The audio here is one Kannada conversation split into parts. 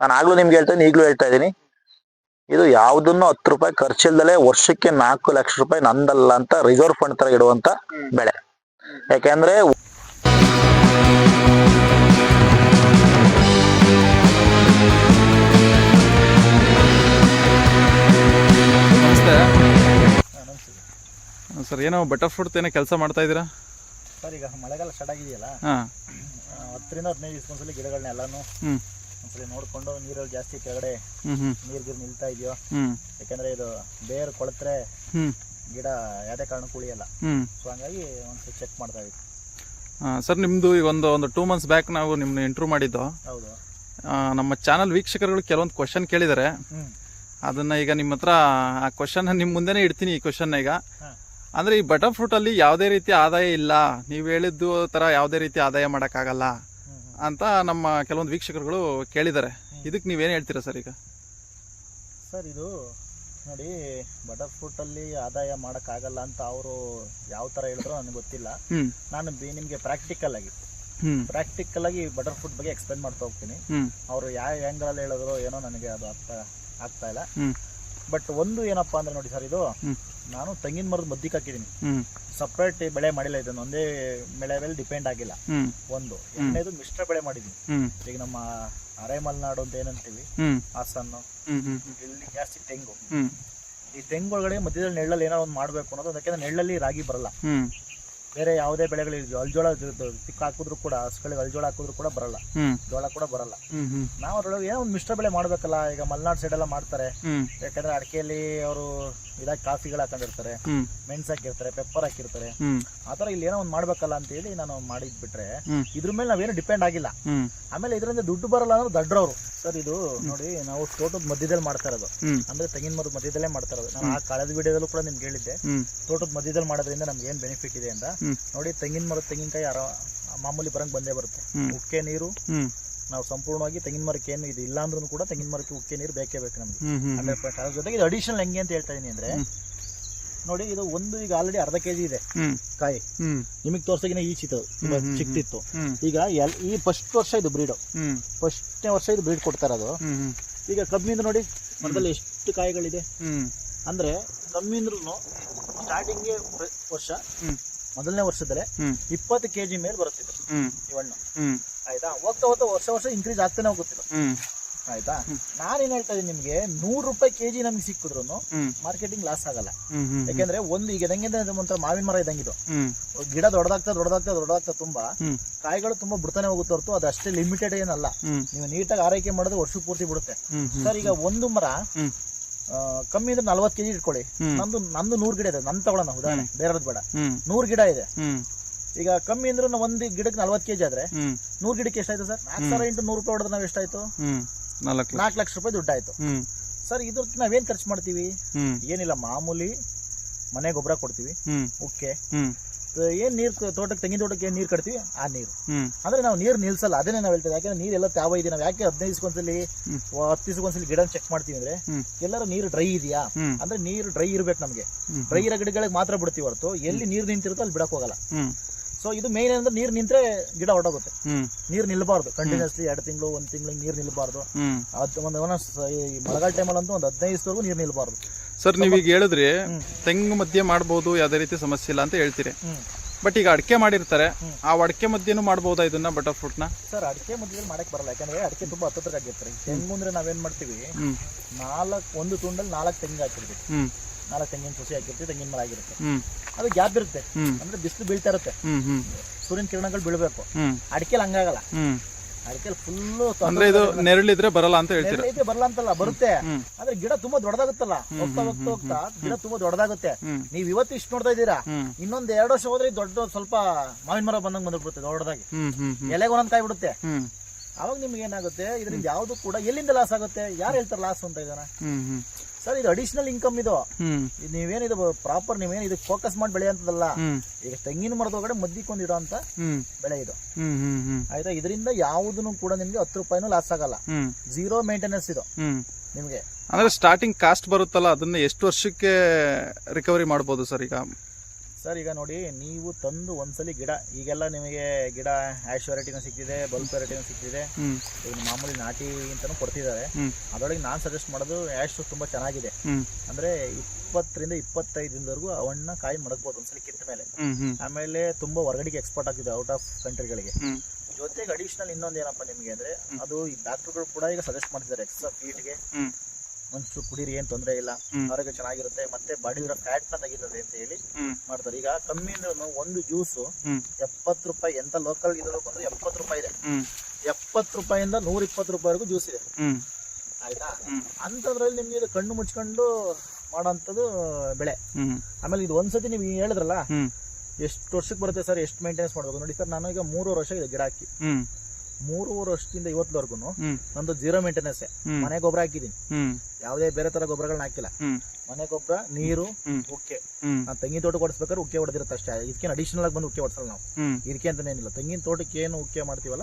ನಾನು ಆಗ್ಲೂ ನಿಮ್ಗೆ ಹೇಳ್ತೇನೆ ಈಗಲೂ ಹೇಳ್ತಾ ಇದ್ದೀನಿ. ಇದು ಯಾವ್ದನ್ನು ಹತ್ತು ರೂಪಾಯಿ ಖರ್ಚಿಲ್ದಲೆ ವರ್ಷಕ್ಕೆ ನಾಲ್ಕು ಲಕ್ಷ ರೂಪಾಯಿ ನಂದಲ್ಲ ಅಂತ ರಿಸರ್ವ್ ಫಂಡ್ ತರ ಇಡುವಂತ ಬೆಳೆ. ಯಾಕೆಂದ್ರೆ ನಮಸ್ತೆ. ಸರ್ ಏನೋ ಬಟರ್ ಫ್ರೂಟ್ ಏನೋ ಕೆಲಸ ಮಾಡ್ತಾ ಇದ್ದೀರಾ? ಸರ್ ಈಗ ಮಳೆಗಾಲ ಸ್ಟಾರ್ಟ್ ಆಗಿದೆಯಲ್ಲ? ಹತ್ತರಿಂದ ಹದಿನೈದು ದಿವಸಕ್ಕೊಂದ್ಸಲಿ ಗಿಡಗಳನ್ನೆಲ್ಲಾನು ಹ್ಞೂ ಒಂದ್ಸಲಿ ನೋಡ್ಕೊಂಡು ನೀರಲ್ಲಿ ಜಾಸ್ತಿ ಕೆಳಗಡೆ ನೀರ್ ಗಿರ್ ನಿಲ್ತಾ ಇದೆಯೋ? ಯಾಕಂದ್ರೆ ಇದು ಬೇರ್ ಕೊಳತ್ರೆ ಗಿಡ ಯಾವುದೇ ಕಾರಣಕ್ಕೂ ಉಳಿಯಲ್ಲ. ಸೊ ಹಂಗಾಗಿ ಒಂದ್ಸಲಿ ಚೆಕ್ ಮಾಡ್ತಾ ಇದ್ವಿ. ಸರ್ ನಿಮ್ಮದು ಈಗ ಒಂದು ಒಂದು ಟೂ ಮಂತ್ಸ್ ಬ್ಯಾಕ್ ನಾವು ನಿಮ್ಮನ್ನ ಇಂಟ್ರೂ ಮಾಡಿದ್ದು. ಹೌದು. ನಮ್ಮ ಚಾನಲ್ ವೀಕ್ಷಕರುಗಳು ಕೆಲವೊಂದು ಕ್ವಶನ್ ಕೇಳಿದ್ದಾರೆ ಅದನ್ನ ಈಗ ನಿಮ್ಮ ಹತ್ರ ಆ ಕ್ವಶನ್ ನಿಮ್ಮ ಮುಂದೆನೇ ಇಡ್ತೀನಿ ಈ ಕ್ವಶನ್ ಈಗ. ಅಂದ್ರೆ ಈ ಬಟರ್ ಫ್ರೂಟ್ ಅಲ್ಲಿ ಯಾವುದೇ ರೀತಿ ಆದಾಯ ಇಲ್ಲ. ನೀವು ಹೇಳಿದ್ದು ತರ ಯಾವುದೇ ರೀತಿ ಆದಾಯ ಮಾಡೋಕ್ಕಾಗಲ್ಲ. ಅಂತ ನಮ್ಮ ಕೆಲವೊಂದು ವೀಕ್ಷಕರುಗಳು ಕೇಳಿದ್ದಾರೆ. ಇದಕ್ಕೆ ನೀವೇನು ಹೇಳ್ತೀರಾ ಸರ್ ಈಗ? ಸರ್ ಇದು ನೋಡಿ ಬಟರ್ ಫ್ರೂಟಲ್ಲಿ ಆದಾಯ ಮಾಡೋಕ್ಕಾಗಲ್ಲ ಅಂತ ಅವರು ಯಾವ ಥರ ಹೇಳಿದ್ರು ನನಗೆ ಗೊತ್ತಿಲ್ಲ. ನಾನು ನಿಮಗೆ ಪ್ರಾಕ್ಟಿಕಲ್ ಆಗಿ ಪ್ರಾಕ್ಟಿಕಲ್ ಆಗಿ ಬಟರ್ ಫ್ರೂಟ್ ಬಗ್ಗೆ ಎಕ್ಸ್ಪ್ಲೇನ್ ಮಾಡ್ತಾ ಹೋಗ್ತೀನಿ. ಅವರು ಯಾವ ಆ್ಯಂಗಲಲ್ಲಿ ಹೇಳಿದ್ರು ಏನೋ ನನಗೆ ಅದು ಅರ್ಥ ಆಗ್ತಾ ಇಲ್ಲ. ಬಟ್ ಒಂದು ಏನಪ್ಪಾ ಅಂದ್ರೆ ನೋಡಿ ಸರ್ ಇದು ನಾನು ತೆಂಗಿನ ಮರದ ಮದ್ದಿಗೆ ಹಾಕಿದ್ದೀನಿ. ಹ್ಞೂ ಸಪ್ರೇಟ್ ಬೆಳೆ ಮಾಡಿಲ್ಲ ಇದನ್ನು. ಒಂದೇ ಬೆಳೆ ಮೇಲೆ ಡಿಪೆಂಡ್ ಆಗಿಲ್ಲ. ಒಂದು. ಎರಡನೇದು ಮಿಶ್ರ ಬೆಳೆ ಮಾಡಿದೀನಿ ಈಗ ನಮ್ಮ ಅರೆ ಮಲೆನಾಡು ಅಂತ ಏನಂತೀವಿ? ಹಾಸನ್ ಹಾಸನ್ನು. ಇಲ್ಲಿ ಜಾಸ್ತಿ ತೆಂಗು. ಈ ತೆಂಗು ಒಳಗಡೆ ಮಧ್ಯದಲ್ಲಿ ನೆಳ್ಳಲ್ಲಿ ಏನೋ ಒಂದು ಮಾಡ್ಬೇಕು ಅನ್ನೋದು ಅದಕ್ಕೆ ನೆಳ್ಳಲ್ಲಿ ರಾಗಿ ಬರಲ್ಲ. ಬೇರೆ ಯಾವುದೇ ಬೆಳೆಗಳು ಅಲ್ಜೋಳ ತಿಕ್ಕ ಹಾಕಿದ್ರು ಕೂಡ ಹಸುಗಳಿಗೆ ಅಲ್ಜೋಳ ಹಾಕಿದ್ರು ಕೂಡ ಬರಲ್ಲ. ಜೋಳ ಕೂಡ ಬರಲ್ಲ. ನಾವು ಅದ್ರೊಳಗೆ ಏನೋ ಒಂದು ಮಿಶ್ರ ಬೆಳೆ ಮಾಡ್ಬೇಕಲ್ಲ ಈಗ ಮಲ್ನಾಡ್ ಸೈಡ್ ಎಲ್ಲ ಮಾಡ್ತಾರೆ. ಯಾಕಂದ್ರೆ ಅಡಿಕೆಯಲ್ಲಿ ಅವರು ಇದಾಗಿ ಕಾಫಿಗಳು ಹಾಕೊಂಡಿರ್ತಾರೆ ಮೆಣಸು ಹಾಕಿರ್ತಾರೆ ಪೆಪ್ಪರ್ ಹಾಕಿರ್ತಾರೆ. ಆತರ ಇಲ್ಲಿ ಏನೋ ಒಂದು ಮಾಡ್ಬೇಕಲ್ಲ ಅಂತ ಹೇಳಿ ನಾನು ಮಾಡಿದ್ಬಿಟ್ರೆ ಬಿಟ್ರೆ ಇದ್ರ ಮೇಲೆ ನಾವೇನು ಡಿಪೆಂಡ್ ಆಗಿಲ್ಲ. ಆಮೇಲೆ ಇದರಿಂದ ದುಡ್ಡು ಬರಲ್ಲ ಅಂದ್ರೆ ದಡ್ರವ್ರು. ಸರ್ ಇದು ನೋಡಿ ನಾವು ತೋಟದ ಮಧ್ಯದಲ್ಲಿ ಮಾಡ್ತಾ ಇರೋದು. ಅಂದ್ರೆ ತೆಂಗಿನ ಮರದ ಮಧ್ಯದಲ್ಲೇ ಮಾಡ್ತಾ ಇರೋದು. ನಾನು ಆ ಕಳೆದ ವಿಡಿಯೋದಲ್ಲೂ ಕೂಡ ನಿಮ್ಗೆ ಹೇಳಿದ್ದೆ. ತೋಟದ ಮಧ್ಯದಲ್ಲಿ ಮಾಡೋದ್ರಿಂದ ನಮ್ಗೆ ಏನ್ ಬೆನಿಫಿಟ್ ಇದೆ ಅಂತ. ನೋಡಿ ತೆಂಗಿನ ಮರದ ತೆಂಗಿನಕಾಯಿ ಯಾರ ಮಾಮೂಲಿ ಬರಂಗ್ ಬಂದೇ ಬರುತ್ತೆ. ಉಕ್ಕೆ ನೀರು ನಾವು ಸಂಪೂರ್ಣವಾಗಿ ತೆಂಗಿನ ಮರಕ್ಕೆ ಏನು ಇದು ಇಲ್ಲ ಅಂದ್ರೂ ಕೂಡ ತೆಂಗಿನ ಮರಕ್ಕೆ ಉಕ್ಕೆ ನೀರು ಬೇಕೇ ಬೇಕು ನಮ್ಗೆ. Hundred percent. ಅದ್ರ ಜೊತೆಗೆ ಅಡಿಷನಲ್ ಹೆಂಗೆ ಅಂತ ಹೇಳ್ತಾ ಇದೀನಿ ಅಂದ್ರೆ. ನೋಡಿ ಇದು ಒಂದು ಈಗ ಆಲ್ರೆಡಿ ಅರ್ಧ ಕೆಜಿ ಇದೆ ಕಾಯಿ. ನಿಮಗೆ ತೋರ್ಸಿನ ಈ ಹ್ಮ್, ಹ್ಮ್, ಚಿಕ್ತಿತ್ತು. ಈಗ ಈ ಫಸ್ಟ್ ವರ್ಷ ಇದು ಬ್ರೀಡ್ ಫಸ್ಟ್ ಫಸ್ಟ್ನೇ ವರ್ಷ ಇದು ಬ್ರೀಡ್ ಕೊಡ್ತಾ ಅದು ಈಗ ಕಬ್ಬಿಂದ ನೋಡಿ ಮರದಲ್ಲಿ ಎಷ್ಟು ಕಾಯಿಗಳಿದೆ. ಅಂದ್ರೆ ಕಮ್ಮಿಂದ್ರೂ ಸ್ಟಾರ್ಟಿಂಗ್ಗೆ ವರ್ಷ ಮೊದಲನೇ ವರ್ಷದಲ್ಲೇ ಇಪ್ಪತ್ತು ಕೆಜಿ ಮೇಲೆ ಬರುತ್ತಿತ್ತು ಇವಣ್ಣು ಈ ಹಣ್ಣು. ಆಯ್ತಾ? ಹೋಗ್ತಾ ಹೋಗ್ತಾ ವರ್ಷ ವರ್ಷ ಇನ್ಕ್ರೀಸ್ ಆಗ್ತಾನೆ ಹೋಗುತ್ತಿಲ್ಲ ಹ್ಞೂ ಆಯ್ತಾ? ನಾನೇನ್ ಹೇಳ್ತಾ ಇದ್ದೀನಿ ನಿಮ್ಗೆ ನೂರು ರೂಪಾಯಿ ಕೆಜಿ ನಮ್ಗೆ ಸಿಕ್ಕಿದ್ರು ಮಾರ್ಕೆಟಿಂಗ್ ಲಾಸ್ ಆಗಲ್ಲ. ಯಾಕಂದ್ರೆ ಒಂದು ಈಗ ಇದಂಗೆ ಒಂಥರ ಮಾವಿನ ಮರ ಇದ್ದಂಗಿದು ಹ್ಞೂ ಗಿಡ ದೊಡ್ಡದಾಗ್ತಾ ದೊಡ್ಡದಾಗ್ತಾ ದೊಡ್ಡದಾಗ್ತಾ ತುಂಬಾ ಕಾಯಿಗಳು ತುಂಬಾ ಬಿಡ್ತಾನೆ ಹೋಗುತ್ತೆ ಹೊರತು ಅದು ಅಷ್ಟೇ ಲಿಮಿಟೆಡ್ ಏನಲ್ಲ. ನೀವು ನೀಟಾಗಿ ಆರೈಕೆ ಮಾಡಿದ್ರೆ ವರ್ಷ ಪೂರ್ತಿ ಬಿಡುತ್ತೆ. ಸರ್ ಈಗ ಒಂದು ಮರ ಕಮ್ಮಿ ಅಂದ್ರೆ ನಲ್ವತ್ ಕೆಜಿ ಇಟ್ಕೊಳ್ಳಿ. ನಂದು ನಂದು ನೂರ್ ಗಿಡ ಇದೆ. ನನ್ ತಗೊಳ್ಳೋಣ ಉದಾಹರಣೆ. ಬೇರೆದ್ ಬೇಡ. ನೂರ್ ಗಿಡ ಇದೆ. ಈಗ ಕಮ್ಮಿ ಅಂದ್ರೆ ಒಂದ್ ಗಿಡಕ್ಕೆ ನಲ್ವತ್ತು ಕೆಜಿ ಆದ್ರೆ ನೂರ್ ಗಿಡಕ್ಕೆ ಎಷ್ಟಾಯ್ತು ಸರ್? ನಾಲ್ಕು ಸಾವಿರ ಇಂಟು ನೂರು ರೂಪಾಯಿ ಹೊಡೆದ್ರೆ ನಾವ್ ಎಷ್ಟಾಯ್ತು? ನಾಲ್ಕು ಲಕ್ಷ. ನಾಲ್ಕು ಲಕ್ಷ ರೂಪಾಯಿ ದುಡ್ಡಾಯ್ತು. ಆಯ್ತು ಸರ್ ಇದ್ರ ನಾವೇನ್ ಖರ್ಚು ಮಾಡ್ತೀವಿ? ಏನಿಲ್ಲ ಮಾಮೂಲಿ ಮನೆ ಗೊಬ್ಬರ ಕೊಡ್ತೀವಿ. ಓಕೆ. ಏನ್ ನೀರ್ ತೋಟಕ್ಕೆ ತೆಂಗಿನ ತೋಟಕ್ಕೆ ಏನ್ ನೀರ್ ಕಟ್ತೀವಿ? ಆ ನೀರು. ಅಂದ್ರೆ ನಾವು ನೀರ್ ನಿಲ್ಸಲ್ಲ ಅದನ್ನೇ ನಾವು ಹೇಳ್ತೇವೆ ಯಾಕಂದ್ರೆ ನೀರೆಲ್ಲ ತ್ಯಾವ ಇದೆ. ನಾವು ಯಾಕೆ ಹದಿನೈದು ದಿವಸಕ್ಕೊಂದ್ಸಲಿ. ಹತ್ತು ದಿವಸಕ್ಕೊಂದ್ಸಲಿ ಗಿಡ ಚೆಕ್ ಮಾಡ್ತೀವಿ ಅಂದ್ರೆ. ಎಲ್ಲರೂ ನೀರು ಡ್ರೈ ಇದೆಯಾ? ಅಂದ್ರೆ ನೀರು ಡ್ರೈ ಇರ್ಬೇಕು ನಮ್ಗೆ. ಡ್ರೈ ಇರೋ ಗಿಡಗಳಿಗೆ ಮಾತ್ರ ಬಿಡ್ತೀವಿ ಹೊರತು. ಎಲ್ಲಿ ನೀರ್ ನಿಂತಿರುತ್ತೋ ಅಲ್ಲಿ ಬಿಡಕ್ ಹೋಗಲ್ಲ. ಸೊ ಇದು ಮೇನ್ ಏನಂದ್ರೆ ನೀರು ನಿಂತ್ರೆ ಗಿಡ ಹೊರಟೋಗುತ್ತೆ ನೀರ್ ನೀರು ನಿಲ್ಬಾರ್ದು. ಕಂಟಿನ್ಯೂಸ್ಲಿ ಎರಡು ತಿಂಗಳು ಒಂದ್ ತಿಂಗಳು ನೀರ್ ನಿಲ್ಬಾರ್ದು. ಮಳೆಗಾಲ ಅದು ಒಂದು ಒಂದ್ ಹದಿನೈದು ನೀರು ನಿಲ್ಬಾರ್ದು. ಸರ್ ನೀವೀಗ ಹೇಳಿದ್ರಿ. ತೆಂಗು ಮಧ್ಯೆ ಮಾಡಬಹುದು ಯಾವ್ದೇ ರೀತಿ ಸಮಸ್ಯೆ ಇಲ್ಲ ಅಂತ ಹೇಳ್ತೀರಿ. ಬಟ್ ಈಗ ಅಡಿಕೆ ಮಾಡಿರ್ತಾರೆ. ಆ ಅಡಿಕೆ ಮಧ್ಯೆನೂ ಮಾಡಬಹುದಾ ಇದನ್ನ ಬಟರ್ ಫ್ರೂಟ್ನ? ಸರ್ ಅಡಿಕೆ ಮಧ್ಯದಲ್ಲಿ ಮಾಡಕ್ ಬರಲ್ಲ. ಯಾಕಂದ್ರೆ ಅಡಿಕೆ ತುಂಬಾ ಹತ್ತತ್ರ ಆಗಿರ್ತಾರೆ ತೆಂಗು ಅಂದ್ರೆ ನಾವೇನ್ ಮಾಡ್ತೀವಿ? ನಾಲ್ಕು ಒಂದು ತುಂಡಲ್ಲಿ ನಾಲ್ಕು ತೆಂಗು ಹಾಕಿರ್ತೀವಿ ನಾಲ್ಕು ತೆಂಗಿನ ಸಸಿ ಹಾಕಿರ್ತೀವಿ ತೆಂಗಿನ ಮರ ಆಗಿರುತ್ತೆ. ಅದು ಗ್ಯಾಪ್ ಇರುತ್ತೆ. ಅಂದ್ರೆ ಬಿಸಿಲು ಬೀಳ್ತಾ ಇರುತ್ತೆ. ಸೂರ್ಯನ ಕಿರಣಗಳು ಬೀಳ್ಬೇಕು. ಅಡಿಕೆಲಿ ಹಂಗಾಗಲ್ಲ. ಅಡಿಕೆಲ್ ಫುಲ್ಲು ಅಂದ್ರೆ ಇದು ನೆರಳಿದ್ರೆ ಬರಲ್ಲ ಅಂತ ಹೇಳ್ತೀರಾ? ಐತೆ ಬರಲ್ಲ ಅಂತಲ್ಲ ಬರುತ್ತೆ. ಆದ್ರೆ ಗಿಡ ತುಂಬಾ ದೊಡ್ಡದಾಗುತ್ತಲ್ಲ ಹೋಗ್ತಾ ಹೋಗ್ತಾ ಹೋಗ್ತಾ ಗಿಡ ತುಂಬಾ ದೊಡ್ಡದಾಗುತ್ತೆ. ನೀವ್ ಇವತ್ತು ಇಷ್ಟು ನೋಡ್ತಾ ಇದ್ದೀರಾ? ಇನ್ನೊಂದ್ ಎರಡು ವರ್ಷ ಹೋದ್ರೆ ದೊಡ್ಡ ಸ್ವಲ್ಪ ಮಾವಿನ ಮರ ಬಂದಂಗ್ ಬಂದ್ಬಿಡುತ್ತೆ ದೊಡ್ಡದಾಗಿ. ಎಲೆಗೆ ಒಂದೊಂದ್ ಕಾಯಿ ಬಿಡುತ್ತೆ. ಅವಾಗ ನಿಮ್ಗೆ ಏನಾಗುತ್ತೆ? ಇದರಿಂದ ಯಾವ್ದು ಕೂಡ ಎಲ್ಲಿಂದ ಲಾಸ್ ಆಗುತ್ತೆ? ಯಾರು ಹೇಳ್ತಾರೆ ಲಾಸ್ ಅಂತ ಇದನ್ನ ಸರ್ ಇದು ಅಡಿಷನಲ್ ಇನ್ಕಮ್ ಇದು. ಇದು ನೀವೇನಿದು ಪ್ರಾಪರ್ ನೀವೇನು ಇದಕ್ಕೆ ಫೋಕಸ್ ಮಾಡಿ ಬೆಳೆಯಂತದಲ್ಲ ಈಗ ತೆಂಗಿನ ಮರದ ಒಳಗಡೆ ಮದ್ದಿಕೊಂಡು ಇಡೋ ಅಂತ ಬೆಳೆ ಇದು. ಆಯ್ತಾ? ಇದರಿಂದ ಯಾವುದನ್ನು ಕೂಡ ನಿಮ್ಗೆ ಹತ್ತು ರೂಪಾಯಿನೂ ಲಾಸ್ ಆಗಲ್ಲ. ಜೀರೋ ಮೇಂಟೆನೆನ್ಸ್ ಇದು. ನಿಮ್ಗೆ. ಅಂದ್ರೆ ಸ್ಟಾರ್ಟಿಂಗ್ ಕಾಸ್ಟ್ ಬರುತ್ತಲ್ಲ ಅದನ್ನ ಎಷ್ಟು ವರ್ಷಕ್ಕೆ ರಿಕವರಿ ಮಾಡಬಹುದು ಸರ್ ಈಗ? ಸರ್ ಈಗ ನೋಡಿ ನೀವು ತಂದು ಒಂದ್ಸಲಿ ಗಿಡ ಈಗೆಲ್ಲ ನಿಮಗೆ ಗಿಡ ಆಶ್ ವೆರೈಟಿನೂ ಸಿಕ್ತಿದೆ ಬಲ್ಬ್ ವೆರೈಟಿನೂ ಸಿಕ್ತಿದೆ ಮಾಮೂಲಿ ನಾಟಿ ಅಂತಾನು ಕೊಡ್ತಿದ್ದಾರೆ. ಅದರೊಳಗೆ ನಾನು ಸಜೆಸ್ಟ್ ಮಾಡೋದು ಆಶ್ ತುಂಬಾ ಚೆನ್ನಾಗಿದೆ. ಅಂದ್ರೆ ಇಪ್ಪತ್ತರಿಂದ ಇಪ್ಪತ್ತೈದು ದಿನದವರೆಗೂ ಅವನ್ನ ಕಾಯಿ ಮಡಗ್ಬೋದು ಒಂದ್ಸಲಿ ಕಿತ್ತ ಮೇಲೆ. ಆಮೇಲೆ ತುಂಬಾ ಹೊರಗಡೆಗೆ ಎಕ್ಸ್ಪೋರ್ಟ್ ಆಗ್ತಿದೆ ಔಟ್ ಆಫ್ ಕಂಟ್ರಿಗಳಿಗೆ ಜೊತೆಗೆ ಅಡಿಷನಲ್ ಇನ್ನೊಂದು ಏನಪ್ಪ ನಿಮಗೆ ಅಂದ್ರೆ ಅದು ಈ ಡಾಕ್ಟರ್ಗಳು ಕೂಡ ಈಗ ಸಜೆಸ್ಟ್ ಮಾಡ್ತಿದ್ದಾರೆ ಎಕ್ಸ್ಟ್ರಾ ಫೀಟ್ಗೆ ಒಂಚೂರು ಕುಡೀರಿ ಏನ್ ತೊಂದರೆ ಇಲ್ಲ. ಆರೋಗ್ಯ ಚೆನ್ನಾಗಿರುತ್ತೆ ಮತ್ತೆ ಬಾಡಿಲಿರೋ ನ ತೆಗಿತದೆ ಅಂತ ಹೇಳಿ ಮಾಡ್ತಾರೆ. ಈಗ ಕಮ್ಮಿ ಅಂದ್ರೂ ಒಂದು ಜ್ಯೂಸ್ ಎಪ್ಪತ್ತು ರೂಪಾಯಿ ಎಂತ ಲೋಕಲ್ ಇದ್ರು ಬಂದ್ರೆ ಎಪ್ಪತ್ತು ರೂಪಾಯಿ ಇದೆ. ಎಪ್ಪತ್ತು ರೂಪಾಯಿಂದ ನೂರ ಇಪ್ಪತ್ತು ರೂಪಾಯಿವರೆಗೂ ಜ್ಯೂಸ್ ಇದೆ. ಆಯ್ತಾ? ಅಂತದ್ರಲ್ಲಿ ನಿಮ್ಗೆ ಇದು ಕಣ್ಣು ಮುಚ್ಕೊಂಡು ಮಾಡೋಂಥದ್ದು ಬೆಳೆ. ಆಮೇಲೆ ಇದು ಒಂದ್ಸತಿ ನೀವು ಹೇಳಿದ್ರಲ್ಲ ಎಷ್ಟು ವರ್ಷಕ್ಕೆ ಬರುತ್ತೆ ಸರ್ ಎಷ್ಟು ಮೇಂಟೆನೆನ್ಸ್ ಮಾಡ್ಬೇಕು ನೋಡಿ ಸರ್ ನಾನು ಈಗ ಮೂರು ವರ್ಷ ಇದೆ ಗಿಡ ಹಾಕಿ ಮೂರುವರೆ ವರ್ಷದಿಂದ ಇವತ್ತುವರೆಗೂ ಹ್ಮ್. ನಂದು ಜೀರೋ ಮೇಂಟೆನೆನ್ಸ್. ಮನೆ ಗೊಬ್ಬರ ಹಾಕಿದೀನಿ ಯಾವ್ದೇ ಬೇರೆ ತರ ಗೊಬ್ಬರಗಳನ್ನ ಹಾಕಿಲ್ಲ. ಮನೆ ಗೊಬ್ಬರ ನೀರು ಉಕ್ಕೆ. ನಾನು ತೆಂಗಿನ ತೋಟಕ್ಕೆ ಓಡಿಸ್ಬೇಕಾದ್ರೆ ಉಕ್ಕೆ ಹೊಡೆದಿರುತ್ತೆ ಅಷ್ಟೇ. ಇದಕ್ಕೆ ಅಡಿಷನಲ್ ಆಗಿ ಬಂದು ಉಕ್ಕೆ ಹೊಡ್ಸಲ್ಲ ನಾವು. ಇದಕ್ಕೆ ಏನಿಲ್ಲ ತೆಂಗಿನ ತೋಟಕ್ಕೆ ಏನು ಉಕ್ಕೆ ಮಾಡ್ತೀವಲ್ಲ?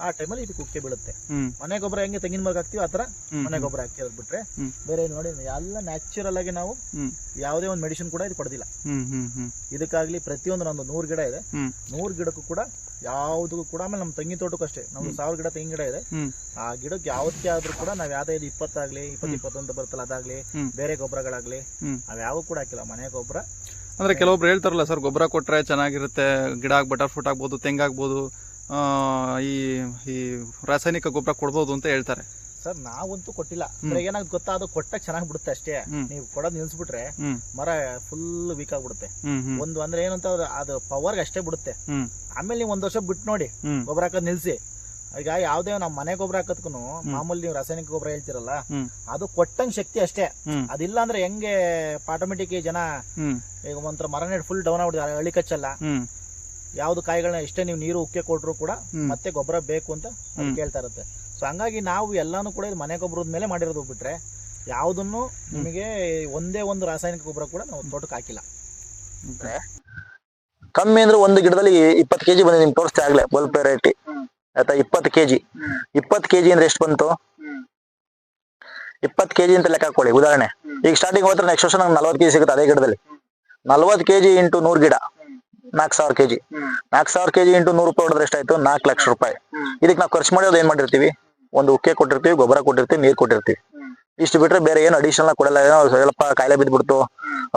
ಆ ಟೈಮಲ್ಲಿ ಇದು ಕುಕ್ಕೆ ಬೀಳುತ್ತೆ. ಮನೆ ಗೊಬ್ಬರ ಹೆಂಗೆ ತೆಂಗಿನ ಮರ ಹಾಕ್ತಿವಿ ಆ ಥರ ಮನೆ ಗೊಬ್ಬರ ಹಾಕಿರೋದು ಬಿಟ್ರೆ ಬೇರೆ ನೋಡಿ ಎಲ್ಲ ನ್ಯಾಚುರಲ್ ಆಗಿ ನಾವು ಯಾವದೇ ಯಾವುದೇ ಒಂದು ಮೆಡಿಸಿನ್ ಕೂಡ ಇದು ಪಡೆದಿಲ್ಲ. ಇದಕ್ಕಾಗ್ಲಿ ಪ್ರತಿಯೊಂದು ನಮ್ದು ನೂರು ಗಿಡ ಇದೆ. ನೂರು ಗಿಡಕ್ಕೂ ಕೂಡ ಯಾವುದಕ್ಕೂ ಕೂಡ ಆಮೇಲೆ ನಮ್ಮ ತಂಗಿ ತೋಟಕ್ಕೂ ಅಷ್ಟೇ. ನಮ್ದು ಸಾವಿರ ಗಿಡ ತೆಂಗಿನ ಗಿಡ ಇದೆ. ಆ ಗಿಡಕ್ಕೆ ಯಾವತ್ತೇ ಆದ್ರೂ ಕೂಡ ನಾವ್ ಯಾವ್ದೇ ಇದು ಇಪ್ಪತ್ತಾಗ್ಲಿ ಇಪ್ಪತ್ತು ಇಪ್ಪತ್ತೊಂದು ಬರ್ತಲ್ಲ ಅದಾಗ್ಲಿ ಬೇರೆ ಗೊಬ್ಬರಗಳಾಗ್ಲಿ ಹ್ಮ್. ಯಾವ ಕೂಡ ಹಾಕಿಲ್ಲ. ಮನೆ ಗೊಬ್ಬರ ಅಂದ್ರೆ ಕೆಲವೊಬ್ರು ಹೇಳ್ತಾರಲ್ಲ ಸರ್ ಗೊಬ್ಬರ ಕೊಟ್ರೆ ಚೆನ್ನಾಗಿರುತ್ತೆ ಗಿಡ ಬಟರ್ ಫ್ರೂಟ್ ಆಗ್ಬೋದು ತೆಂಗಾಗ್ಬೋದು ಈ ಈ ರಾಸಾಯನಿಕ ಗೊಬ್ಬರ ಕೊಡ್ಬೋದು ಅಂತ ಹೇಳ್ತಾರೆ. ಸರ್ ನಾವಂತೂ ಕೊಟ್ಟಿಲ್ಲ. ಅಂದ್ರೆ ಏನಾಗುತ್ತೆ ಗೊತ್ತಾ ಅದು ಕೊಟ್ಟಾಗ ಚೆನ್ನಾಗಿ ಬಿಡುತ್ತೆ ಅಷ್ಟೇ. ನೀವು ಕೊಡೋದು ನಿಲ್ಸ್ಬಿಟ್ರೆ ಮರ ಫುಲ್ ವೀಕ್ ಆಗ್ಬಿಡುತ್ತೆ. ಒಂದು ಅಂದ್ರೆ ಏನಂತ ಅದು- ಪವರ್ ಪವರ್ಗೆ ಅಷ್ಟೇ ಬಿಡುತ್ತೆ. ಆಮೇಲೆ ನೀವು ಒಂದ್ ವರ್ಷ ಬಿಟ್ಟು ನೋಡಿ ಗೊಬ್ಬರ ಹಾಕೋದ್ ನಿಲ್ಸಿ. ಈಗ ಯಾವ್ದೇ ನಮ್ಮ ಮನೆ ಗೊಬ್ಬರ ಹಾಕೋದ್ಕು ಮಾಮೂಲಿ ನೀವು ರಾಸಾಯನಿಕ ಗೊಬ್ಬರ ಹೇಳ್ತಿರಲ್ಲ ಅದು ಕೊಟ್ಟಂಗ್ ಶಕ್ತಿ ಅಷ್ಟೇ. ಅದಿಲ್ಲ ಅಂದ್ರೆ ಹೆಂಗೆ ಆಟೋಮೆಟಿಕ್ ಜನ ಈಗ ಒಂಥರ ಮರ ಫುಲ್ ಡೌನ್ ಆಗ್ಬಿಡ್ತಾರೆ ಹಳ್ಳಿ ಕಚ್ಚಲ್ಲ. ಯಾವ್ದು ಕಾಯಿಗಳನ್ನ ಎಷ್ಟೇ ನೀವು ನೀರು ಉಕ್ಕೆ ಕೊಟ್ಟರು ಕೂಡ ಮತ್ತೆ ಗೊಬ್ಬರ ಬೇಕು ಅಂತ ಅದು. ಕೇಳ್ತಾ ಇರುತ್ತೆ. ಸೊ ಹಂಗಾಗಿ ನಾವು ಎಲ್ಲಾನು ಕೂಡ ಇದು ಮನೆ ಗೊಬ್ಬರದ ಮೇಲೆ ಮಾಡಿರೋದು ಬಿಟ್ರೆ ಯಾವುದನ್ನು ನಿಮಗೆ ಒಂದೇ ಒಂದು ರಾಸಾಯನಿಕ ಗೊಬ್ಬರ ಕೂಡ ನಾವು ತೋಟಕ್ಕೆ ಹಾಕಿಲ್ಲ. ಕಮ್ಮಿ ಅಂದ್ರೆ ಒಂದು ಗಿಡದಲ್ಲಿ ಇಪ್ಪತ್ತು ಕೆಜಿ ಬಂದಿದೆ ನಿಮ್ಗೆ ತೋರಿಸ್ತಾ ಆಗ್ಲೇ ಬಲ್ಬ್ ವೆರೈಟಿ ಆಯ್ತಾ ಇಪ್ಪತ್ತು ಕೆಜಿ. ಇಪ್ಪತ್ತು ಕೆಜಿ ಅಂದ್ರೆ ಎಷ್ಟು ಬಂತು? ಇಪ್ಪತ್ತು ಕೆಜಿ ಅಂತ ಲೆಕ್ಕ ಹಾಕೊಳ್ಳಿ ಉದಾಹರಣೆ. ಈಗ ಸ್ಟಾರ್ಟಿಂಗ್ ಹೋದ್ರೆ ನೆಕ್ಸ್ಟ್ ವರ್ಷ ನಂಗೆ ನಲ್ವತ್ತು ಕೆಜಿ ಸಿಗುತ್ತೆ ಅದೇ ಗಿಡದಲ್ಲಿ. ನಲ್ವತ್ತು ಕೆಜಿ ಇಂಟು ನೂರು ಗಿಡ. ನಾಲ್ಕು ಸಾವಿರ ಕೆಜಿ. ನಾಲ್ಕು ಸಾವಿರ ಕೆಜಿ ಇಂಟು ನೂರು ರೂಪಾಯಿ ಹೊಡೆದ್ರೆ ಎಷ್ಟಾಯ್ತು? ನಾಲ್ಕು ಲಕ್ಷ ರೂಪಾಯಿ. ಇದಕ್ಕೆ ನಾವು ಖರ್ಚು ಮಾಡೋದು ಏನ್ ಮಾಡಿರ್ತೀವಿ? ಒಂದು ಉಕ್ಕೆ ಕೊಟ್ಟಿರ್ತೀವಿ ಗೊಬ್ಬರ ಕೊಟ್ಟಿರ್ತೀವಿ ನೀರು ಕೊಟ್ಟಿರ್ತೀವಿ. ಇಷ್ಟು ಬಿಟ್ರೆ ಬೇರೆ ಏನು ಅಡಿಷನಲ್ ಕೊಡಲ್ಲ. ಏನೋ ಸ್ವಲ್ಪ ಕಾಯಿಲೆ ಬಿದ್ದ್ಬಿಡ್ತು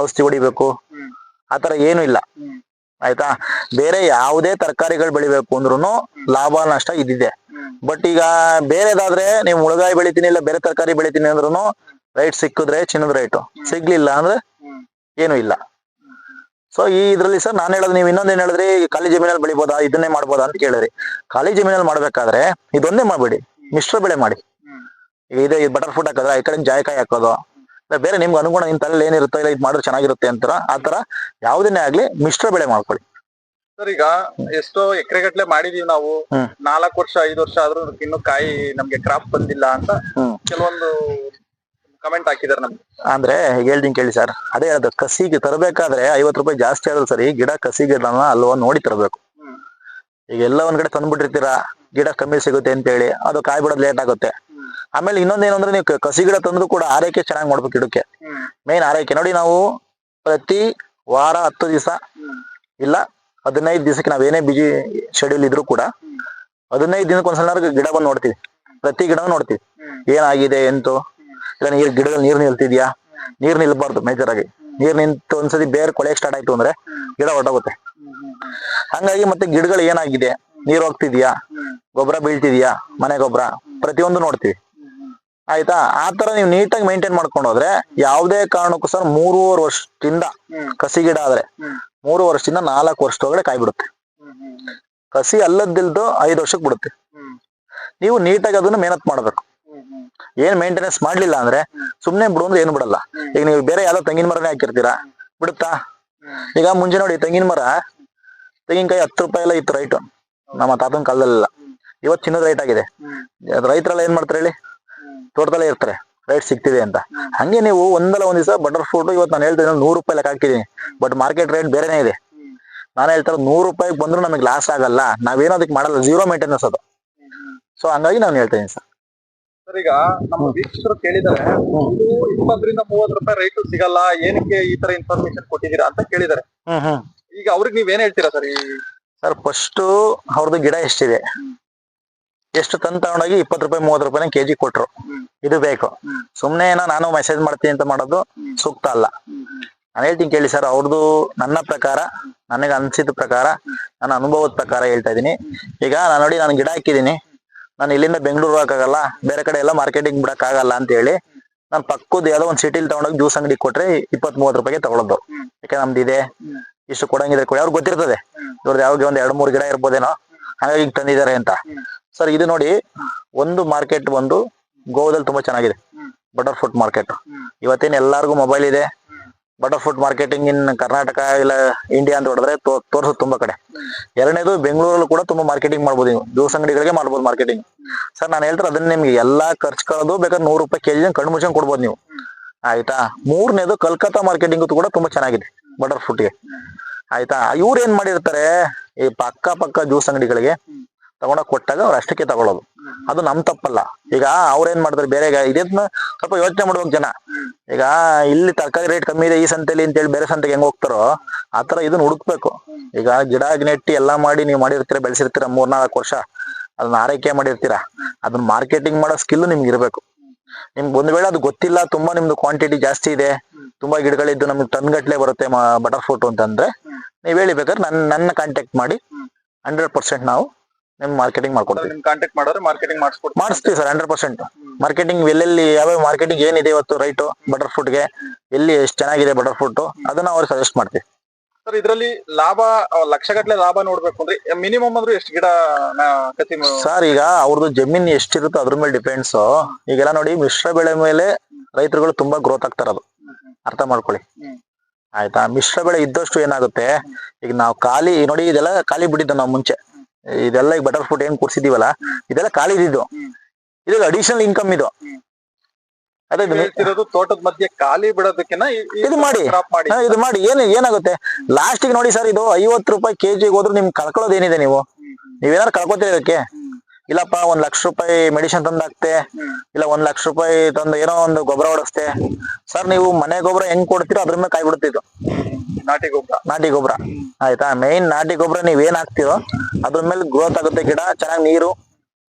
ಔಷಧಿ ಹೊಡಿಬೇಕು. ಆತರ ಏನು ಇಲ್ಲ. ಆಯ್ತಾ? ಬೇರೆ ಯಾವುದೇ ತರಕಾರಿಗಳು ಬೆಳಿಬೇಕು ಅಂದ್ರೂ ಲಾಭ ನಷ್ಟ ಇದ್ದಿದೆ. ಬಟ್ ಈಗ ಬೇರೆದಾದ್ರೆ ನೀವು ಮುಳಗಾಯಿ ಬೆಳಿತೀನಿ ಇಲ್ಲ ಬೇರೆ ತರಕಾರಿ ಬೆಳಿತೀನಿ ಅಂದ್ರೂ ರೈಟ್ ಸಿಕ್ಕಿದ್ರೆ ಚಿನ್ನದ ರೈಟು ಸಿಗ್ಲಿಲ್ಲ ಅಂದ್ರೆ ಏನು ಇಲ್ಲ. ಸೊ ಈ ಇದ್ರಲ್ಲಿ ಸರ್ ನಾನು ಹೇಳೋದು ನೀವು ಇನ್ನೊಂದೇನು ಹೇಳಿದ್ರಿ ಖಾಲಿ ಜಮೀನಲ್ಲಿ ಬೆಳಿಬೋದಾ ಇದನ್ನೇ ಮಾಡ್ಬೋದಾ ಅಂತ ಕೇಳಿದ್ರಿ. ಖಾಲಿ ಜಮೀನಲ್ಲಿ ಮಾಡ್ಬೇಕಾದ್ರೆ ಇದೊಂದೇ ಮಾಡ್ಬೇಡಿ ಮಿಶ್ರ ಬೆಳೆ ಮಾಡಿ. ಇದೇ ಇದೆ ಬಟರ್ ಫುಡ್ ಹಾಕೋದ್ರೆ ಈ ಕಡೆ ಜಾಯಕಾಯಿ ಹಾಕೋದು. ಬೇರೆ ನಿಮ್ಗೆ ಅನುಗುಣ ನಿಮ್ ತಲೆಯಲ್ಲಿ ಏನಿರುತ್ತೋ ಇಲ್ಲ ಇದು ಮಾಡಿದ್ರೆ ಚೆನ್ನಾಗಿರುತ್ತೆ ಅಂತಾರ ಆತರ ಯಾವ್ದನ್ನೇ ಆಗ್ಲಿ ಮಿಶ್ರ ಬೆಳೆ ಮಾಡ್ಕೊಳ್ಳಿ. ಸರ್ ಈಗ ಎಷ್ಟೋ ಎಕರೆಗಟ್ಲೆ ಮಾಡಿದೀವಿ ನಾವು. ನಾಲ್ಕು ವರ್ಷ ಐದು ವರ್ಷ ಆದ್ರೂ ಇನ್ನು ಕಾಯಿ ನಮ್ಗೆ ಕ್ರಾಪ್ ಬಂದಿಲ್ಲ ಅಂತ ಕೆಲವೊಂದು ಕಮೆಂಟ್ ಹಾಕಿದಾರೆ ನಮ್ಗೆ. ಅಂದ್ರೆ ಹೇಳ್ದಿಂಗ್ ಕೇಳಿ ಸರ್, ಅದೇ ಅದು ಕಸಿಗೆ ತರಬೇಕಾದ್ರೆ ಐವತ್ತು ರೂಪಾಯಿ ಜಾಸ್ತಿ ಆದ್ರೆ ಸರಿ ಗಿಡ ಕಸಿಗೆ ಅಲ್ವಾ ನೋಡಿ ತರಬೇಕು. ಈಗ ಎಲ್ಲ ಒಂದ್ ಕಡೆ ತಂದ್ಬಿಟ್ಟಿರ್ತೀರಾ, ಗಿಡ ಕಮ್ಮಿ ಸಿಗುತ್ತೆ ಅಂತ ಹೇಳಿ ಅದು ಕಾಯಿ ಬಿಡೋದು ಲೇಟ್ ಆಗುತ್ತೆ. ಆಮೇಲೆ ಇನ್ನೊಂದೇನು ಅಂದ್ರೆ ನೀವು ಕಸಿ ಗಿಡ ತಂದ್ರು ಕೂಡ ಆರೈಕೆ ಚೆನ್ನಾಗಿ ಮಾಡ್ಬೇಕು ಗಿಡಕ್ಕೆ. ಮೇನ್ ಆರೈಕೆ. ನೋಡಿ ನಾವು ಪ್ರತಿ ವಾರ ಹತ್ತು ದಿವಸ ಇಲ್ಲ, ಹದಿನೈದು ದಿವಸಕ್ಕೆ ನಾವೇನೇ ಬಿಜಿ ಶೆಡ್ಯೂಲ್ ಇದ್ರು ಕೂಡ ಹದಿನೈದು ದಿನಕ್ಕೆ ಒಂದ್ಸಲ ಗಿಡ ಬಂದು ನೋಡ್ತೀವಿ. ಪ್ರತಿ ಗಿಡ ನೋಡ್ತೀವಿ. ಏನಾಗಿದೆ ಎಂತು? ಇಲ್ಲ, ನೀರ್ ಗಿಡದಲ್ಲಿ ನೀರ್ ನಿಲ್ತಿದ್ಯಾ? ನೀರ್ ನಿಲ್ಬಾರ್ದು ಮೇಜರ್ ಆಗಿ ನೀರ್ ನಿಂತು ಒಂದ್ಸತಿ ಬೇರೆ ಕೊಳೆಯಕ್ ಸ್ಟಾರ್ಟ್ ಆಯ್ತು ಅಂದ್ರೆ ಗಿಡ ಹೊರಟೋಗುತ್ತೆ ಹಂಗಾಗಿ ಮತ್ತೆ ಗಿಡಗಳು ಏನಾಗಿದೆ? ನೀರ್ ಹೋಗ್ತಿದ್ಯಾ? ಗೊಬ್ಬರ ಬೀಳ್ತಿದ್ಯಾ? ಮನೆ ಗೊಬ್ಬರ? ಪ್ರತಿಯೊಂದು ನೋಡ್ತೀವಿ. ಆಯ್ತಾ? ಆ ತರ ನೀವು ನೀಟಾಗಿ ಮೇಂಟೈನ್ ಮಾಡ್ಕೊಂಡು ಹೋದ್ರೆ ಯಾವುದೇ ಕಾರಣಕ್ಕೂ ಸರ್ ಮೂರುವರೆ ವರ್ಷದಿಂದ ಕಸಿ ಗಿಡ ಆದ್ರೆ ಮೂರು ವರ್ಷದಿಂದ ನಾಲ್ಕು ವರ್ಷದೊಳಗಡೆ ಕಾಯಿ ಬಿಡುತ್ತೆ ಕಸಿ ಅಲ್ಲದಿಲ್ದು ಐದು ವರ್ಷಕ್ಕೆ ಬಿಡುತ್ತೆ. ನೀವು ನೀಟಾಗಿ ಅದನ್ನ ಮೇಹನತ್ ಮಾಡ್ಬೇಕು. ಏನ್ ಮೇಂಟೆನೆನ್ಸ್ ಮಾಡ್ಲಿಲ್ಲ ಅಂದ್ರೆ ಸುಮ್ನೆ ಬಿಡು ಅಂದ್ರೆ ಏನು ಬಿಡಲ್ಲ. ಈಗ ನೀವು ಬೇರೆ ಯಾವ್ದೋ ತೆಂಗಿನ ಮರನೇ ಹಾಕಿರ್ತೀರಾ? ಬಿಡುತ್ತಾ? ಈಗ ಮುಂಚೆ ನೋಡಿ ತೆಂಗಿನ ಮರ ತೆಂಗಿನಕಾಯಿ ಹತ್ತು ರೂಪಾಯಿ ಎಲ್ಲ ಇತ್ತು ರೈಟ್ ನಮ್ಮ ತಾತನ ಕಾಲದಲ್ಲೆಲ್ಲ. ಇವತ್ತು ಚಿನ್ನದ ರೈಟ್ ಆಗಿದೆ. ರೈತರೆಲ್ಲ ಏನ್ ಮಾಡ್ತಾರೆ ಹೇಳಿ? ತೋಟದಲ್ಲೇ ಇರ್ತಾರೆ. ರೈಟ್ ಸಿಗ್ತಿದೆ ಅಂತ. ಹಂಗೆ ನೀವು ಒಂದಲ್ಲ ಒಂದ್ ದಿವಸ ಬಟರ್ ಫ್ರೂಟ್ ಇವತ್ತು ನಾನು ಹೇಳ್ತೀನಿ ನೂರು ರೂಪಾಯಿ ಲೆಕ್ಕ ಹಾಕಿದೀನಿ ಬಟ್ ಮಾರ್ಕೆಟ್ ರೇಟ್ ಬೇರೆನೇ ಇದೆ. ನಾನು ಹೇಳ್ತಾರೆ ನೂರು ರೂಪಾಯಿಗೆ ಬಂದ್ರು ನಮಗೆ ಲಾಸ್ ಆಗಲ್ಲ. ನಾವೇನೋ ಅದಕ್ಕೆ ಮಾಡಲ್ಲ. ಜೀರೋ ಮೇಂಟೆನೆನ್ಸ್ ಅದು. ಸೊ ಹಂಗಾಗಿ ನಾನು ಹೇಳ್ತೀನಿ ಸರ್. ಸರ್ ಈಗ ನಮ್ಮ ವೀಕ್ಷಕರು ಕೇಳಿದ್ದಾರೆ ಇದು ಇಪ್ಪತ್ತರಿಂದ ಮೂವತ್ತು ರೂಪಾಯಿ ರೈಟ್ ಸಿಗಲ್ಲ ಏನಕ್ಕೆ ಈ ತರ ಇನ್ಫಾರ್ಮೇಶನ್ ಕೊಟ್ಟಿದ್ದೀರಾ ಅಂತ ಕೇಳಿದ್ದಾರೆ. ಹ್ಮ್ ಹ್ಮ್. ಈಗ ಅವ್ರಿಗೆ ನೀವ್ ಏನ್ ಹೇಳ್ತೀರಾ ಸರ್ ಈ ಸರ್ ಫಸ್ಟ್ ಅವ್ರದ್ದು ಗಿಡ ಎಷ್ಟಿದೆ? ಎಷ್ಟು ತಂದು ತಗೊಂಡೋಗಿ ಇಪ್ಪತ್ತು ರೂಪಾಯಿ ಮೂವತ್ತು ರೂಪಾಯಿನ ಕೆಜಿ ಕೊಟ್ರು. ಇದು ಬೇಕು. ಸುಮ್ನೆ ಏನೋ ನಾನು ಮೆಸೇಜ್ ಮಾಡ್ತೀನಿ ಅಂತ ಮಾಡೋದು ಸೂಕ್ತ ಅಲ್ಲ. ನಾನು ಹೇಳ್ತೀನಿ ಕೇಳಿ ಸರ್ ಅವ್ರದ್ದು ನನ್ನ ಪ್ರಕಾರ ನನಗೆ ಅನ್ಸಿದ ಪ್ರಕಾರ ನನ್ನ ಅನುಭವದ ಪ್ರಕಾರ ಹೇಳ್ತಾ ಇದೀನಿ ಈಗ ನಾನು ನೋಡಿ ನಾನು ಗಿಡ ಹಾಕಿದೀನಿ ನಾನು ಇಲ್ಲಿಂದ ಬೆಂಗಳೂರು ಹಾಕಾಗಲ್ಲ ಬೇರೆ ಕಡೆ ಎಲ್ಲ ಮಾರ್ಕೆಟಿಂಗ್ ಬಿಡಕ್ಕಾಗಲ್ಲ ಅಂತ ಹೇಳಿ ನಾನು ಪಕ್ಕದ ಯಾವ್ದೋ ಒಂದು ಸಿಟಿಲಿ ತಗೊಂಡೋಗಿ ಜ್ಯೂಸ್ ಅಂಗಡಿ ಕೊಟ್ರೆ ಇಪ್ಪತ್ ಮೂವತ್ ರೂಪಾಯಿಗೆ ತಗೊಳ್ಳೋದು ಹ್ಮ್. ಯಾಕೆ ನಮ್ದು ಇದೆ, ಇಷ್ಟು ಕೊಡಂಗಿದ್ರೆ ಕೊಡಿ ಅವ್ರಿಗೆ ಗೊತ್ತಿರ್ತದೆ. ಇವ್ರದ್ದು ಯಾವಾಗ ಒಂದ್ ಎರಡು ಮೂರು ಗಿಡ ಇರ್ಬೋದೇನೋ, ಹಾಗಾಗಿ ಹಿಂಗ್ ತಂದಿದ್ದಾರೆ ಅಂತ ಸರ್, ಇದು ನೋಡಿ, ಒಂದು ಮಾರ್ಕೆಟ್ ಬಂದು ಗೋವಾದಲ್ಲಿ ತುಂಬಾ ಚೆನ್ನಾಗಿದೆ. Butter fruit market. ಇವತ್ತೇನು ಎಲ್ಲಾರ್ಗು ಮೊಬೈಲ್ ಇದೆ butter food marketing in Karnataka ಇಲ್ಲ ಇಂಡಿಯಾ ಅಂತ ಹೊಡೆದ್ರೆ ತೋರ್ಸೋದು ತುಂಬಾ ಕಡೆ. ಎರಡನೇದು ಬೆಂಗಳೂರಲ್ಲೂ ಕೂಡ ತುಂಬಾ ಮಾರ್ಕೆಟಿಂಗ್ ಮಾಡ್ಬೋದು ನೀವು. ಜ್ಯೂಸ್ ಅಂಗಡಿಗಳಿಗೆ ಮಾಡ್ಬೋದು ಮಾರ್ಕೆಟಿಂಗ್ ಸರ್ ನಾನು ಹೇಳ್ತಾರೆ ಅದನ್ನ ನಿಮ್ಗೆ ಎಲ್ಲಾ ಖರ್ಚು ಕಳೆದು ಬೇಕಾದ್ರೆ ನೂರು ರೂಪಾಯಿ ಕೆಜಿ ಕಣ್ಣು ಮುಚ್ಚಂಗ್ ಕೊಡ್ಬೋದು ನೀವು. ಆಯ್ತಾ? ಮೂರನೇದು ಕಲ್ಕತ್ತಾ ಮಾರ್ಕೆಟಿಂಗ್ ಕೂಡ ತುಂಬಾ ಚೆನ್ನಾಗಿದೆ ಬಟರ್ ಫುಡ್ಗೆ ಆಯ್ತಾ? ಇವ್ರು ಏನ್ ಮಾಡಿರ್ತಾರೆ, ಈ ಪಕ್ಕ ಪಕ್ಕ ಜ್ಯೂಸ್ ಅಂಗಡಿಗಳಿಗೆ ತಗೊಂಡ ಕೊಟ್ಟಾಗ ಅವ್ರು ಅಷ್ಟಕ್ಕೆ ತಗೊಳ್ಳೋದು. ಅದು ನಮ್ ತಪ್ಪಲ್ಲ. ಈಗ ಅವ್ರೇನ್ ಮಾಡ್ತಾರೆ, ಬೇರೆ ಇದನ್ನ ಸ್ವಲ್ಪ ಯೋಚನೆ ಮಾಡ್ಬೇಕು ಜನ. ಈಗ ಇಲ್ಲಿ ತರಕಾರಿ ರೇಟ್ ಕಮ್ಮಿ ಇದೆ ಈ ಸಂತೆಲಿ ಅಂತೇಳಿ ಬೇರೆ ಸಂತೆಗೆ ಹೆಂಗ್ ಹೋಗ್ತಾರೋ ಆತರ ಇದನ್ನ ಹುಡುಕ್ಬೇಕು. ಈಗ ಗಿಡ ನೆಟ್ಟಿ ಎಲ್ಲಾ ಮಾಡಿ ನೀವು ಮಾಡಿರ್ತೀರ ಬೆಳೆಸಿರ್ತೀರ ಮೂರ್ನಾಲ್ಕು ವರ್ಷ ಅದನ್ನ ಆರೈಕೆ ಮಾಡಿರ್ತೀರ ಅದನ್ನ ಮಾರ್ಕೆಟಿಂಗ್ ಮಾಡೋ ಸ್ಕಿಲ್ ನಿಮ್ಗೆ ಇರ್ಬೇಕು. ನಿಮ್ಗೆ ಒಂದ್ ವೇಳೆ ಅದು ಗೊತ್ತಿಲ್ಲ ತುಂಬಾ ನಿಮ್ದು ಕ್ವಾಂಟಿಟಿ ಜಾಸ್ತಿ ಇದೆ ತುಂಬಾ ಗಿಡಗಳಿದ್ದು ನಮ್ಗೆ ಟನ್ ಗಟ್ಲೆ ಬರುತ್ತೆ ಬಟರ್ ಫ್ರೂಟ್ ಅಂತಂದ್ರೆ ನೀವ್ ಹೇಳಿಬೇಕಾದ್ರೆ ನನ್ನ ನನ್ನ ಕಾಂಟ್ಯಾಕ್ಟ್ ಮಾಡಿ ಹಂಡ್ರೆಡ್ ಪರ್ಸೆಂಟ್ ನಾವು ನಿಮ್ ಮಾರ್ಕೆಟಿಂಗ್ ಮಾಡ್ಕೊಡ್ತೀವಿ. ಕಾಂಟ್ಯಾಕ್ಟ್ ಮಾಡಿದ್ರೆ ಮಾರ್ಕೆಟಿಂಗ್ ಮಾಡಿಸ್ಕೊಡ್ತೀವಿ. ಮಾಡಿಸ್ತೀವಿ ಸರ್ ಹಂಡ್ರೆಡ್ ಪರ್ಸೆಂಟ್ ಮಾರ್ಕೆಟಿಂಗ್ ಎಲ್ಲೆಲ್ಲಿ ಯಾವ್ಯಾವ ಮಾರ್ಕೆಟಿಂಗ್ ಏನಿದೆ ಇವತ್ತು ರೈಟು ಬಟರ್ ಫ್ರೂಟ್ಗೆ ಎಲ್ಲಿ ಎಷ್ಟು ಚೆನ್ನಾಗಿದೆ ಬಟರ್ ಫ್ರೂಟ್ ಅದನ್ನ ಅವ್ರಿಗೆ ಸಜೆಸ್ಟ್ ಮಾಡ್ತೀವಿ. ಸರ್ ಇದರಲ್ಲಿ ಲಾಭ ಲಕ್ಷಗಟ್ಟಲೆ ಲಾಭ ನೋಡ್ಬೇಕು ಅಂದ್ರೆ ಮಿನಿಮಮ್ ಅಂದ್ರೆ ಎಷ್ಟು ಗಿಡ ಸರ್ ಈಗ ಅವ್ರದ್ದು ಜಮೀನ್ ಎಷ್ಟಿರುತ್ತೋ ಅದ್ರ ಮೇಲೆ ಡಿಪೆಂಡ್ಸ್ ಈಗೆಲ್ಲ ನೋಡಿ ಮಿಶ್ರ ಬೆಳೆ ಮೇಲೆ ರೈತರುಗಳು ತುಂಬಾ ಗ್ರೋತ್ ಆಗ್ತಾರದು ಅರ್ಥ ಮಾಡ್ಕೊಳ್ಳಿ. ಆಯ್ತಾ? ಮಿಶ್ರ ಬೆಳೆ ಇದ್ದಷ್ಟು ಏನಾಗುತ್ತೆ? ಈಗ ನಾವು ಖಾಲಿ ನೋಡಿ ಇದೆಲ್ಲ ಖಾಲಿ ಬಿಟ್ಟಿದ್ದು ನಾವು ಮುಂಚೆ. ಇದೆಲ್ಲ ಈಗ ಬಟರ್ ಫ್ರೂಟ್ ಏನ್ ಕೂರ್ಸಿದೀವಲ್ಲ ಇದೆಲ್ಲ ಖಾಲಿ ಇದ್ದಿದ್ದು. ಇದು ಅಡಿಷನಲ್ ಇನ್ಕಮ್ ಇದು. ಅದೇ ಹೇಳ್ತಿರೋದು ತೋಟದ ಮಧ್ಯೆ ಖಾಲಿ ಬಿಡೋದಕ್ಕಿಂತ ಇದು ಮಾಡಿ. ಇದು ಮಾಡಿ. ಏನ್ ಏನಾಗುತ್ತೆ? ಲಾಸ್ಟಿಗೆ ನೋಡಿ ಸರ್ ಇದು ಐವತ್ತು ರೂಪಾಯಿ ಕೆಜಿಗೆ ಹೋದ್ರು ನಿಮ್ಗೆ ಕಳ್ಕೊಳ್ಳೋದು ಏನಿದೆ ನೀವು? ನೀವೇನಾದ್ರು ಕಳ್ಕೊತೀರಿ ಇದಕ್ಕೆ? ಇಲ್ಲಪ್ಪ ಒಂದ್ ಲಕ್ಷ ರೂಪಾಯಿ ಮೆಡಿಸಿನ್ ತಂದಾಕ್ತೆ. ಇಲ್ಲ ಒಂದ್ ಲಕ್ಷ ರೂಪಾಯಿ ತಂದು ಏನೋ ಒಂದು ಗೊಬ್ಬರ ಹೊಡಸ್ತೆ. ಸರ್ ನೀವು ಮನೆ ಗೊಬ್ಬರ ಹೆಂಗ್ ಕೊಡ್ತೀರೋ ಅದ್ರ ಮೇಲೆ ಕಾಯಿ ಬಿಡುತ್ತೆ ಇದು. ನಾಟಿ ಗೊಬ್ಬರ. ನಾಟಿ ಗೊಬ್ಬರ. ಆಯ್ತಾ? ಮೇನ್ ನಾಟಿ ಗೊಬ್ಬರ ನೀವ್ ಏನ್ ಹಾಕ್ತಿರೋ ಅದ್ರ ಮೇಲೆ ಗ್ರೋತ್ ಆಗುತ್ತೆ ಗಿಡ ಚೆನ್ನಾಗಿ ನೀರು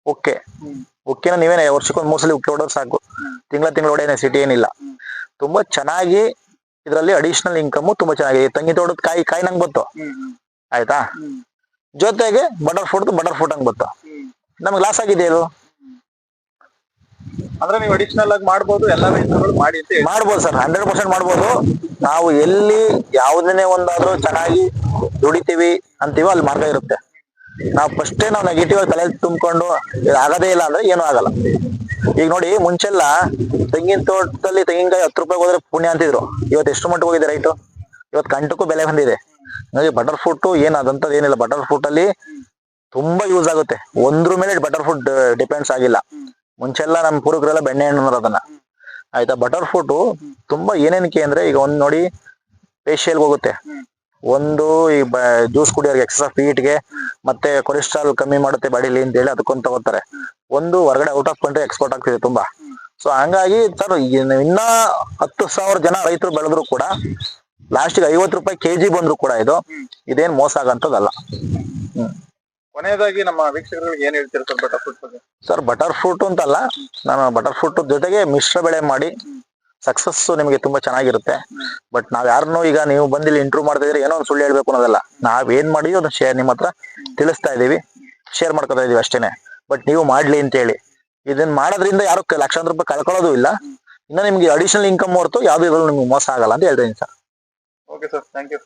ಉಕ್ಕೆ ಉಕ್ಕಿನ ನೀವೇನೆ ವರ್ಷಕ್ಕೊಂದ್ ಮೂರ್ ಸಲ ಉಕ್ಕಿ ಹೊಡೋದು ಸಾಕು. ತಿಂಗಳ ತಿಂಗಳ ಹೊಡೆಯನೆ ಸಿಟಿ ಏನಿಲ್ಲ. ತುಂಬಾ ಚೆನ್ನಾಗಿ ಇದರಲ್ಲಿ ಅಡಿಷನಲ್ ಇನ್ಕಮ್ ತುಂಬಾ ಚೆನ್ನಾಗಿದೆ ತಂಗಿ ತೋಟದ ಕಾಯಿ ಕಾಯಿ ನಂಗೆ ಗೊತ್ತು. ಆಯ್ತಾ? ಜೊತೆಗೆ ಬಟರ್ ಫ್ರೂಟ್ ಬಟರ್ ಫುಡ್ ಹಂಗ್ ಗೊತ್ತು. ನಮ್ಗೆ ಲಾಸ್ ಆಗಿದೆ ಇದು ಅಂದ್ರೆ ನೀವು ಅಡಿಷನಲ್ ಆಗಿ ಮಾಡ್ಬೋದು ಎಲ್ಲ ರೈತರುಗಳು ಮಾಡಿ ಮಾಡ್ಬೋದು ಸರ್ ಹಂಡ್ರೆಡ್ ಪರ್ಸೆಂಟ್ ಮಾಡ್ಬೋದು. ನಾವು ಎಲ್ಲಿ ಯಾವುದನ್ನೇ ಒಂದಾದ್ರೂ ಚೆನ್ನಾಗಿ ದುಡಿತೀವಿ ಅಂತೀವೋ ಅಲ್ಲಿ ಮಾರ್ಗ ಇರುತ್ತೆ. ನಾವು ಫಸ್ಟೇ ನಾವು ನೆಗೆಟಿವ್ ತಲೆ ತುಂಬಿಕೊಂಡು ಆಗದೇ ಇಲ್ಲ ಅಂದ್ರೆ ಏನೂ ಆಗಲ್ಲ. ಈಗ ನೋಡಿ ಮುಂಚೆಲ್ಲ ತೆಂಗಿನ ತೋಟದಲ್ಲಿ ತೆಂಗಿನಕಾಯಿ ಹತ್ತು ರೂಪಾಯಿ ಹೋದ್ರೆ ಪುಣ್ಯ ಅಂತಿದ್ರು. ಇವತ್ತು ಎಷ್ಟು ಮಟ್ಟಿಗೆ ಹೋಗಿದೆ ರೈಟು? ಇವತ್ತು ಕಂಟಕ್ಕೂ ಬೆಲೆ ಬಂದಿದೆ. ನೋಡಿ ಬಟರ್ ಫ್ರೂಟ್ ಏನ್ ಅದಂತದ್ ಏನಿಲ್ಲ. ಬಟರ್ ಫ್ರೂಟ್ ಅಲ್ಲಿ ತುಂಬಾ ಯೂಸ್ ಆಗುತ್ತೆ. ಒಂದ್ರ ಮೇಲೆ ಬಟರ್ ಫ್ರೂಟ್ ಡಿಪೆಂಡ್ಸ್ ಆಗಿಲ್ಲ. ಮುಂಚೆಲ್ಲ ನಮ್ಮ ಪೂರ್ವಕರೆಲ್ಲ ಬೆಣ್ಣೆ ಹಣ್ಣು ಅದನ್ನ. ಆಯ್ತಾ? ಬಟರ್ ಫ್ರೂಟ್ ತುಂಬಾ ಏನೇನಕ್ಕೆ ಅಂದ್ರೆ ಈಗ ಒಂದ್ ನೋಡಿ ಫೇಶಿಯಲ್ ಹೋಗುತ್ತೆ. ಒಂದು ಈ ಜ್ಯೂಸ್ ಕುಡಿಯೋರಿಗೆ ಎಕ್ಸಸ್ಗೆ ಮತ್ತೆ ಕೊಲೆಸ್ಟ್ರಾಲ್ ಕಮ್ಮಿ ಮಾಡುತ್ತೆ ಬಾಡಿಲಿ ಅಂತ ಹೇಳಿ ಅದಕ್ಕೊಂದು ತಗೋತಾರೆ. ಒಂದು ಹೊರಗಡೆ ಔಟ್ ಆಫ್ ಕಂಟ್ರಿ ಎಕ್ಸ್ಪೋರ್ಟ್ ಆಗ್ತಿದೆ ತುಂಬಾ. ಸೊ ಹಂಗಾಗಿ ಸರ್ ಇನ್ನ ಹತ್ತು ಸಾವಿರ ಜನ ರೈತರು ಬೆಳೆದ್ರು ಕೂಡ ಲಾಸ್ಟಿಗೆ ಐವತ್ತು ರೂಪಾಯಿ ಕೆಜಿ ಬಂದ್ರು ಕೂಡ ಇದು ಇದೇನ್ ಮೋಸ ಆಗಂತದಲ್ಲ. ಕೊನೆಯದಾಗಿ ನಮ್ಮ ವೀಕ್ಷಕರಿಗೆ ಏನ್ ಹೇಳ್ತೀರಾ ಸರ್ ಬಟರ್ ಫ್ರೂಟ್ ಬಗ್ಗೆ? ಸರ್ ಬಟರ್ ಫ್ರೂಟ್ ಅಂತಲ್ಲ ನಾನು ಬಟರ್ ಫ್ರೂಟ್ ಜೊತೆಗೆ ಮಿಶ್ರ ಬೆಳೆ ಮಾಡಿ ಸಕ್ಸಸ್ ನಿಮಗೆ ತುಂಬಾ ಚೆನ್ನಾಗಿರುತ್ತೆ. ಬಟ್ ನಾವ್ ಯಾರನ್ನೂ ಈಗ ನೀವು ಬಂದಿಲ್ಲಿ ಇಂಟ್ರೂ ಮಾಡ್ತಾ ಇದ್ರೆ ಏನೋ ಒಂದು ಸುಳ್ಳು ಹೇಳ್ಬೇಕು ಅನ್ನೋದಲ್ಲ. ನಾವ್ ಏನ್ ಮಾಡಿದ್ವಿ ಅದನ್ನ ಶೇರ್ ನಿಮ್ಮ ಹತ್ರ ತಿಳಿಸ್ತಾ ಇದೀವಿ ಶೇರ್ ಮಾಡ್ಕೊತಾ ಇದೀವಿ ಅಷ್ಟೇನೆ. ಬಟ್ ನೀವು ಮಾಡ್ಲಿ ಅಂತ ಹೇಳಿ. ಇದನ್ನ ಮಾಡೋದ್ರಿಂದ ಯಾರು ಲಕ್ಷಾಂತರ ರೂಪಾಯಿ ಕಳ್ಕೊಳ್ಳೋದು ಇಲ್ಲ. ಇನ್ನ ನಿಮ್ಗೆ ಅಡಿಷನಲ್ ಇನ್ಕಮ್ ಹೊರತು ಯಾವ್ದು ಇದ್ರಲ್ಲಿ ನಿಮ್ಗೆ ಮೋಸ ಆಗಲ್ಲ ಅಂತ ಹೇಳ್ತೀನಿ sir. Okay sir thank you